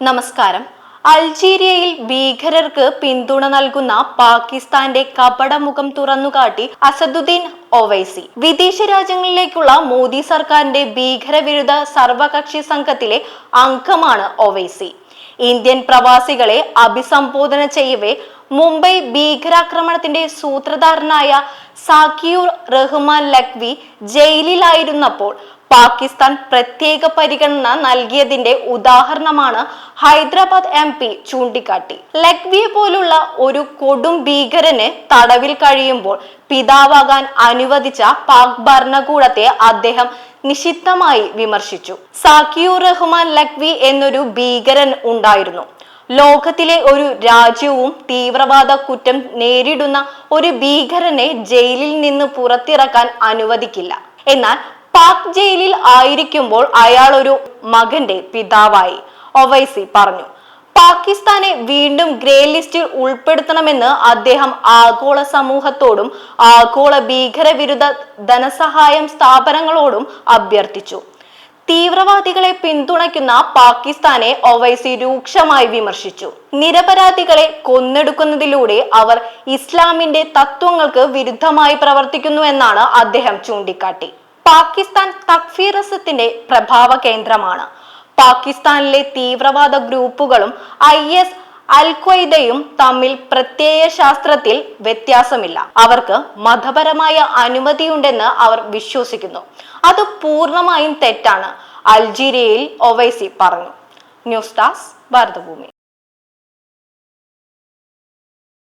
നമസ്കാരം. അൾജീരിയയിൽ ഭീകരർക്ക് പിന്തുണ നൽകുന്ന പാകിസ്ഥാന്റെ കപടമുഖം തുറന്നുകാട്ടി അസദുദ്ദീൻ ഒവൈസി. വിദേശ രാജ്യങ്ങളിലേക്കുള്ള മോദി സർക്കാരിന്റെ ഭീകരവിരുദ്ധ സർവകക്ഷി സംഘത്തിലെ അംഗമാണ് ഒവൈസി. ഇന്ത്യൻ പ്രവാസികളെ അഭിസംബോധന ചെയ്യവേ മുംബൈ ഭീകരാക്രമണത്തിന്റെ സൂത്രധാരനായ സാക്കിയൂർ റഹ്മാൻ ലഖ്വി ജയിലിലായിരുന്നപ്പോൾ പാകിസ്ഥാൻ പ്രത്യേക പരിഗണന നൽകിയതിന്റെ ഉദാഹരണമാണ് ഹൈദരാബാദ് എം പി ചൂണ്ടിക്കാട്ടി. ലക്വിയെ പോലുള്ള ഒരു കൊടും ഭീകരന് തടവിൽ കഴിയുമ്പോൾ പിതാവാകാൻ അനുവദിച്ച പാക് ഭരണകൂടത്തെ അദ്ദേഹം നിശിത്തമായി വിമർശിച്ചു. സാക്കിയു റഹ്മാൻ ലക്വി എന്നൊരു ഭീകരൻ ഉണ്ടായിരുന്നു. ലോകത്തിലെ ഒരു രാജ്യവും തീവ്രവാദ കുറ്റം നേരിടുന്ന ഒരു ഭീകരനെ ജയിലിൽ നിന്ന് പുറത്തിറക്കാൻ അനുവദിക്കില്ല. എന്നാൽ പാക് ജയിലിൽ ആയിരിക്കുമ്പോൾ അയാൾ ഒരു മകന്റെ പിതാവായി ഒവൈസി പറഞ്ഞു. പാകിസ്ഥാനെ വീണ്ടും ഗ്രേ ലിസ്റ്റിൽ ഉൾപ്പെടുത്തണമെന്ന് അദ്ദേഹം ആഗോള സമൂഹത്തോടും ആഗോള ഭീകരവിരുദ്ധ ധനസഹായം സ്ഥാപനങ്ങളോടും അഭ്യർത്ഥിച്ചു. തീവ്രവാദികളെ പിന്തുണയ്ക്കുന്ന പാകിസ്ഥാനെ ഒവൈസി രൂക്ഷമായി വിമർശിച്ചു. നിരപരാധികളെ കൊന്നെടുക്കുന്നതിലൂടെ അവർ ഇസ്ലാമിന്റെ തത്വങ്ങൾക്ക് വിരുദ്ധമായി പ്രവർത്തിക്കുന്നു എന്നാണ് അദ്ദേഹം ചൂണ്ടിക്കാട്ടി. പാകിസ്ഥാൻ തക്ഫീറസത്തിന്റെ പ്രഭാവ കേന്ദ്രമാണ്. പാകിസ്ഥാനിലെ തീവ്രവാദ ഗ്രൂപ്പുകളും ഐ എസ് അൽ ഖ്വയ്ദയും തമ്മിൽ പ്രത്യയ ശാസ്ത്രത്തിൽ വ്യത്യാസമില്ല. അവർക്ക് മതപരമായ അനുമതിയുണ്ടെന്ന് അവർ വിശ്വസിക്കുന്നു. അത് പൂർണമായും തെറ്റാണ് അൾജീരിയയിൽ ഒവൈസി പറഞ്ഞു. News desk Bharatabhumi.